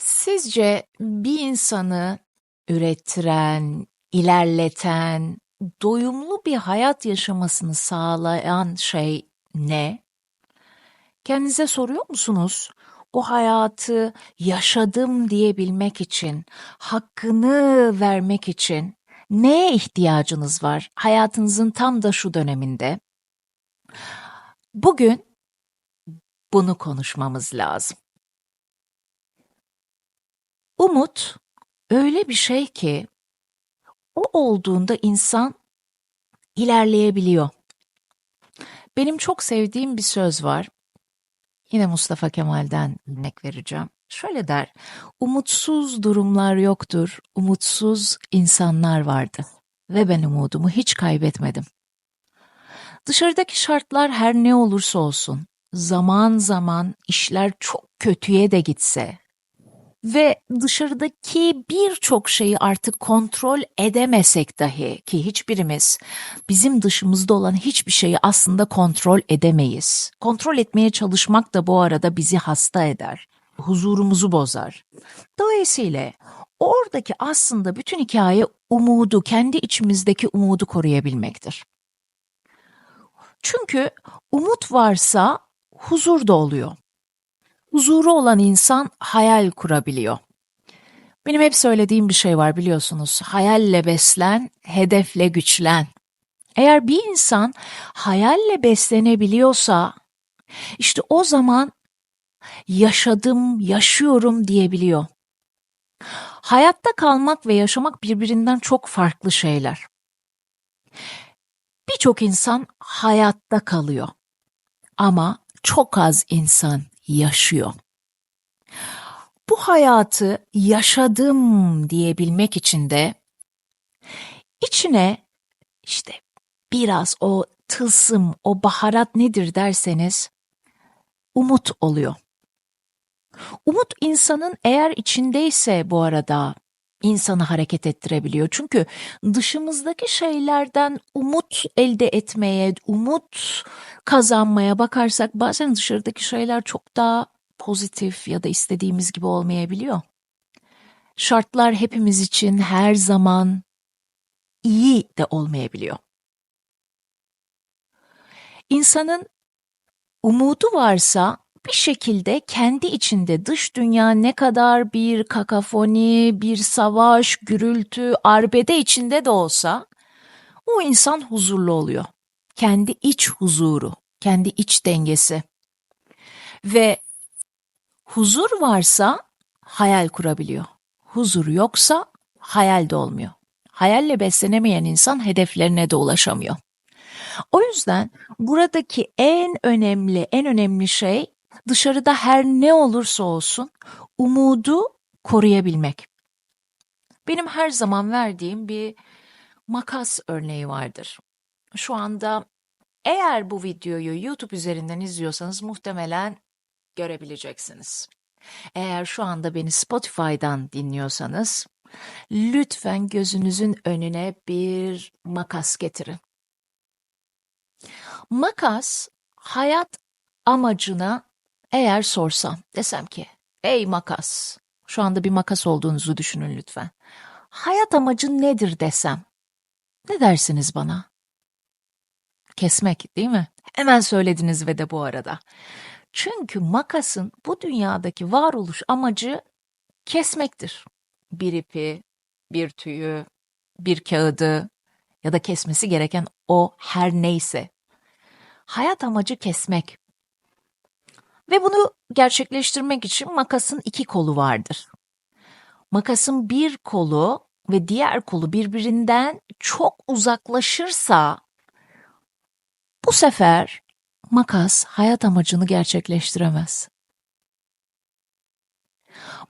Sizce bir insanı ürettiren, ilerleten, doyumlu bir hayat yaşamasını sağlayan şey ne? Kendinize soruyor musunuz? O hayatı yaşadım diyebilmek için, hakkını vermek için neye ihtiyacınız var hayatınızın tam da şu döneminde? Bugün bunu konuşmamız lazım. Umut öyle bir şey ki o olduğunda insan ilerleyebiliyor. Benim çok sevdiğim bir söz var. Yine Mustafa Kemal'den örnek vereceğim. Şöyle der, umutsuz durumlar yoktur, umutsuz insanlar vardı. Ve ben umudumu hiç kaybetmedim. Dışarıdaki şartlar her ne olursa olsun, zaman zaman işler çok kötüye de gitse, ve dışarıdaki birçok şeyi artık kontrol edemesek dahi ki hiçbirimiz bizim dışımızda olan hiçbir şeyi aslında kontrol edemeyiz. Kontrol etmeye çalışmak da bu arada bizi hasta eder. Huzurumuzu bozar. Dolayısıyla oradaki aslında bütün hikaye umudu, kendi içimizdeki umudu koruyabilmektir. Çünkü umut varsa huzur da oluyor. Huzuru olan insan hayal kurabiliyor. Benim hep söylediğim bir şey var biliyorsunuz. Hayalle beslen, hedefle güçlen. Eğer bir insan hayalle beslenebiliyorsa işte o zaman yaşadım, yaşıyorum diyebiliyor. Hayatta kalmak ve yaşamak birbirinden çok farklı şeyler. Birçok insan hayatta kalıyor ama çok az insan yaşıyor. Bu hayatı yaşadım diyebilmek için de içine işte biraz o tılsım, o baharat nedir derseniz umut oluyor. Umut insanın eğer içindeyse bu arada insanı hareket ettirebiliyor. Çünkü dışımızdaki şeylerden umut elde etmeye, umut kazanmaya bakarsak bazen dışarıdaki şeyler çok daha pozitif ya da istediğimiz gibi olmayabiliyor. Şartlar hepimiz için her zaman iyi de olmayabiliyor. İnsanın umudu varsa bir şekilde kendi içinde dış dünya ne kadar bir kakafoni, bir savaş, gürültü, arbede içinde de olsa o insan huzurlu oluyor. Kendi iç huzuru, kendi iç dengesi. Ve huzur varsa hayal kurabiliyor. Huzur yoksa hayal de olmuyor. Hayalle beslenemeyen insan hedeflerine de ulaşamıyor. O yüzden buradaki en önemli, en önemli şey dışarıda her ne olursa olsun umudu koruyabilmek. Benim her zaman verdiğim bir makas örneği vardır. Şu anda eğer bu videoyu YouTube üzerinden izliyorsanız muhtemelen görebileceksiniz. Eğer şu anda beni Spotify'dan dinliyorsanız lütfen gözünüzün önüne bir makas getirin. Makas hayat amacına eğer sorsam, desem ki, ey makas, şu anda bir makas olduğunuzu düşünün lütfen. Hayat amacın nedir desem, ne dersiniz bana? Kesmek değil mi? Hemen söylediniz ve de bu arada. Çünkü makasın bu dünyadaki varoluş amacı kesmektir. Bir ipi, bir tüyü, bir kağıdı ya da kesmesi gereken o her neyse. Hayat amacı kesmek. Ve bunu gerçekleştirmek için makasın iki kolu vardır. Makasın bir kolu ve diğer kolu birbirinden çok uzaklaşırsa bu sefer makas hayat amacını gerçekleştiremez.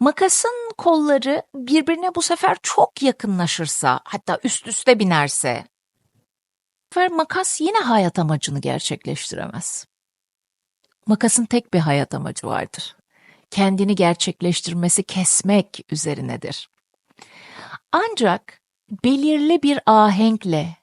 Makasın kolları birbirine bu sefer çok yakınlaşırsa, hatta üst üste binerse, ve makas yine hayat amacını gerçekleştiremez. Makasın tek bir hayat amacı vardır. Kendini gerçekleştirmesi kesmek üzerinedir. Ancak belirli bir ahenkle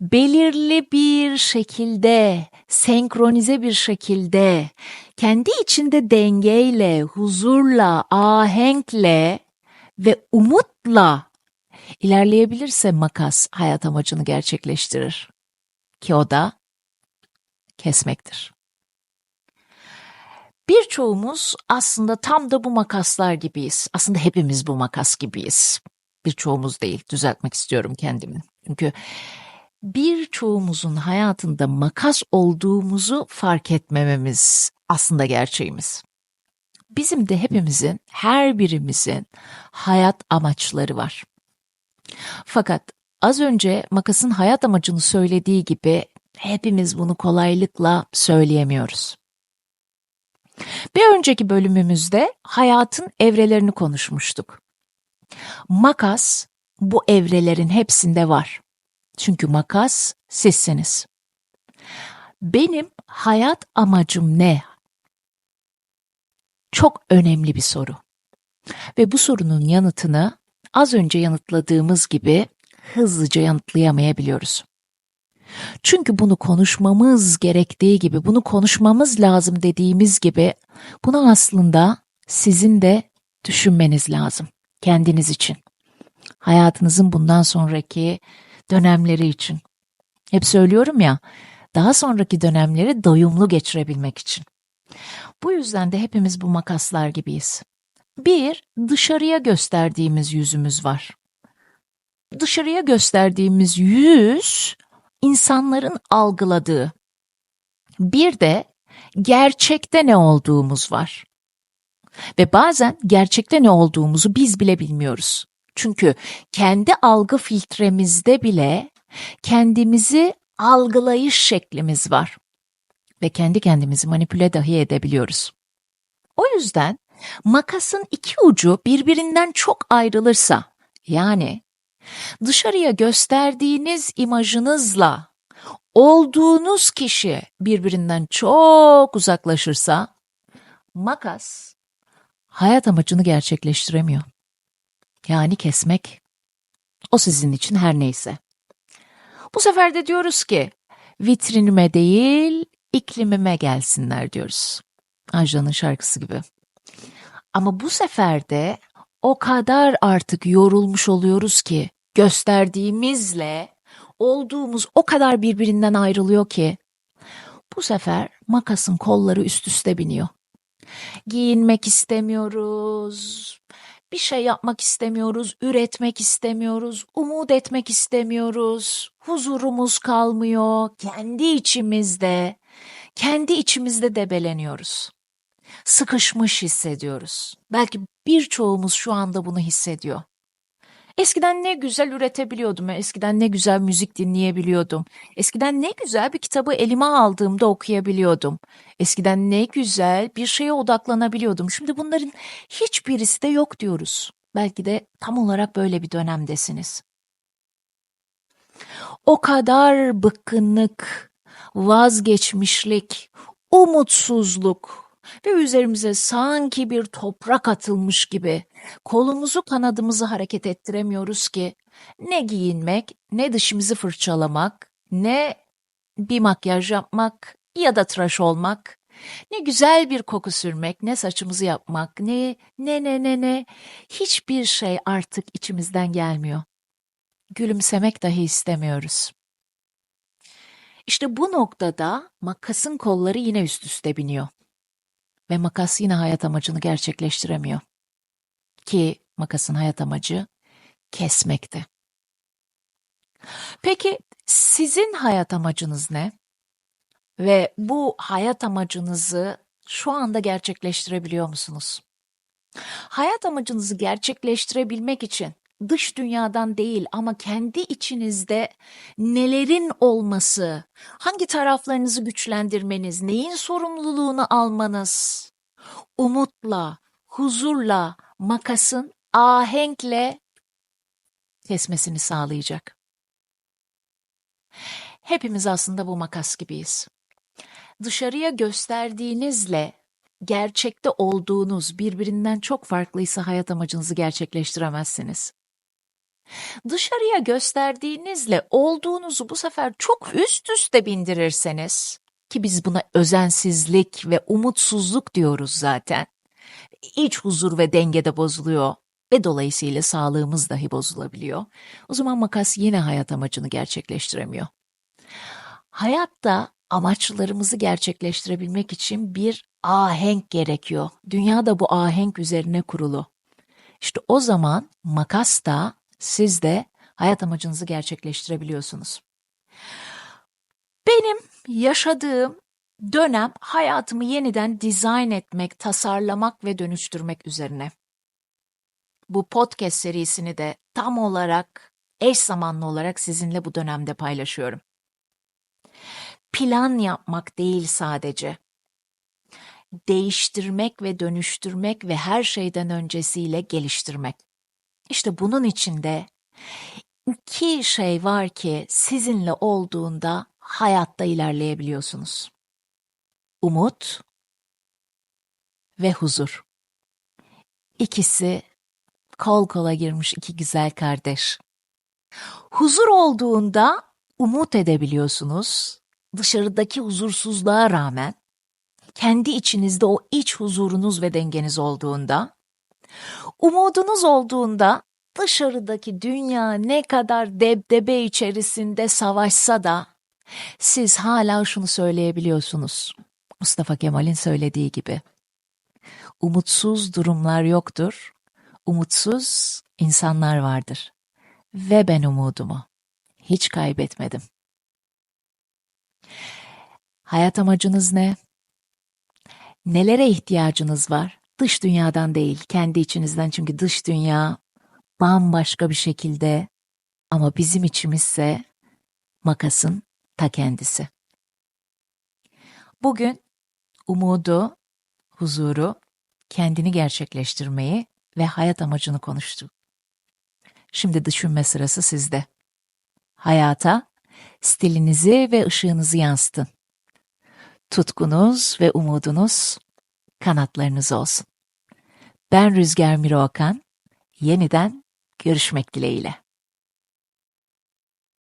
belirli bir şekilde, senkronize bir şekilde, kendi içinde dengeyle, huzurla, ahenkle ve umutla ilerleyebilirse makas hayat amacını gerçekleştirir. Ki o da kesmektir. Birçoğumuz aslında tam da bu makaslar gibiyiz. Aslında hepimiz bu makas gibiyiz. Birçoğumuz değil, düzeltmek istiyorum kendimi. Çünkü birçoğumuzun hayatında makas olduğumuzu fark etmememiz aslında gerçeğimiz. Bizim de hepimizin, her birimizin hayat amaçları var. Fakat az önce makasın hayat amacını söylediği gibi hepimiz bunu kolaylıkla söyleyemiyoruz. Bir önceki bölümümüzde hayatın evrelerini konuşmuştuk. Makas bu evrelerin hepsinde var. Çünkü makas sizsiniz. Benim hayat amacım ne? Çok önemli bir soru. Ve bu sorunun yanıtını az önce yanıtladığımız gibi hızlıca yanıtlayamayabiliyoruz. Çünkü bunu konuşmamız gerektiği gibi, bunu konuşmamız lazım dediğimiz gibi bunu aslında sizin de düşünmeniz lazım kendiniz için. Hayatınızın bundan sonraki dönemleri için. Hep söylüyorum ya, daha sonraki dönemleri doyumlu geçirebilmek için. Bu yüzden de hepimiz bu makaslar gibiyiz. Bir, dışarıya gösterdiğimiz yüzümüz var. Dışarıya gösterdiğimiz yüz insanların algıladığı. Bir de gerçekte ne olduğumuz var. Ve bazen gerçekte ne olduğumuzu biz bile bilmiyoruz. Çünkü kendi algı filtremizde bile kendimizi algılayış şeklimiz var. Ve kendi kendimizi manipüle dahi edebiliyoruz. O yüzden makasın iki ucu birbirinden çok ayrılırsa, yani dışarıya gösterdiğiniz imajınızla olduğunuz kişi birbirinden çok uzaklaşırsa, makas hayat amacını gerçekleştiremiyor. Yani kesmek. O sizin için her neyse. Bu sefer de diyoruz ki vitrinime değil iklimime gelsinler diyoruz. Ajdan'ın şarkısı gibi. Ama bu sefer de o kadar artık yorulmuş oluyoruz ki gösterdiğimizle olduğumuz o kadar birbirinden ayrılıyor ki bu sefer makasın kolları üst üste biniyor. Giyinmek istemiyoruz, bir şey yapmak istemiyoruz, üretmek istemiyoruz, umut etmek istemiyoruz. Huzurumuz kalmıyor, kendi içimizde, kendi içimizde debeleniyoruz. Sıkışmış hissediyoruz. Belki birçoğumuz şu anda bunu hissediyor. Eskiden ne güzel üretebiliyordum. Eskiden ne güzel müzik dinleyebiliyordum. Eskiden ne güzel bir kitabı elime aldığımda okuyabiliyordum. Eskiden ne güzel bir şeye odaklanabiliyordum. Şimdi bunların hiçbirisi de yok diyoruz. Belki de tam olarak böyle bir dönemdesiniz. O kadar bıkkınlık, vazgeçmişlik, umutsuzluk, ve üzerimize sanki bir toprak atılmış gibi kolumuzu kanadımızı hareket ettiremiyoruz ki ne giyinmek, ne dışımızı fırçalamak, ne bir makyaj yapmak ya da tıraş olmak, ne güzel bir koku sürmek, ne saçımızı yapmak, ne ne ne ne ne hiçbir şey artık içimizden gelmiyor. Gülümsemek dahi istemiyoruz. İşte bu noktada makasın kolları yine üst üste biniyor ve makas yine hayat amacını gerçekleştiremiyor. Ki makasın hayat amacı kesmekti. Peki sizin hayat amacınız ne? Ve bu hayat amacınızı şu anda gerçekleştirebiliyor musunuz? Hayat amacınızı gerçekleştirebilmek için dış dünyadan değil ama kendi içinizde nelerin olması, hangi taraflarınızı güçlendirmeniz, neyin sorumluluğunu almanız, umutla, huzurla, makasın ahenkle kesmesini sağlayacak. Hepimiz aslında bu makas gibiyiz. Dışarıya gösterdiğinizle gerçekte olduğunuz birbirinden çok farklıysa hayat amacınızı gerçekleştiremezsiniz. Dışarıya gösterdiğinizle olduğunuzu bu sefer çok üst üste bindirirseniz ki biz buna özensizlik ve umutsuzluk diyoruz zaten. İç huzur ve denge de bozuluyor ve dolayısıyla sağlığımız dahi bozulabiliyor. O zaman makas yine hayat amacını gerçekleştiremiyor. Hayatta amaçlarımızı gerçekleştirebilmek için bir ahenk gerekiyor. Dünya da bu ahenk üzerine kurulu. İşte o zaman makas da siz de hayat amacınızı gerçekleştirebiliyorsunuz. Benim yaşadığım dönem hayatımı yeniden dizayn etmek, tasarlamak ve dönüştürmek üzerine. Bu podcast serisini de tam olarak eş zamanlı olarak sizinle bu dönemde paylaşıyorum. Plan yapmak değil sadece. Değiştirmek ve dönüştürmek ve her şeyden öncesiyle geliştirmek. İşte bunun içinde iki şey var ki sizinle olduğunda hayatta ilerleyebiliyorsunuz. Umut ve huzur. İkisi kol kola girmiş iki güzel kardeş. Huzur olduğunda umut edebiliyorsunuz. Dışarıdaki huzursuzluğa rağmen kendi içinizde o iç huzurunuz ve dengeniz olduğunda, umudunuz olduğunda dışarıdaki dünya ne kadar debdebe içerisinde savaşsa da siz hala şunu söyleyebiliyorsunuz. Mustafa Kemal'in söylediği gibi. Umutsuz durumlar yoktur. Umutsuz insanlar vardır. Ve ben umudumu hiç kaybetmedim. Hayat amacınız ne? Nelere ihtiyacınız var? Dış dünyadan değil, kendi içinizden çünkü dış dünya bambaşka bir şekilde ama bizim içimizse makasın ta kendisi. Bugün umudu, huzuru, kendini gerçekleştirmeyi ve hayat amacını konuştuk. Şimdi düşünme sırası sizde. Hayata stilinizi ve ışığınızı yansıtın. Tutkunuz ve umudunuz kanatlarınız olsun. Ben Rüzgar Miro Okan. Yeniden görüşmek dileğiyle.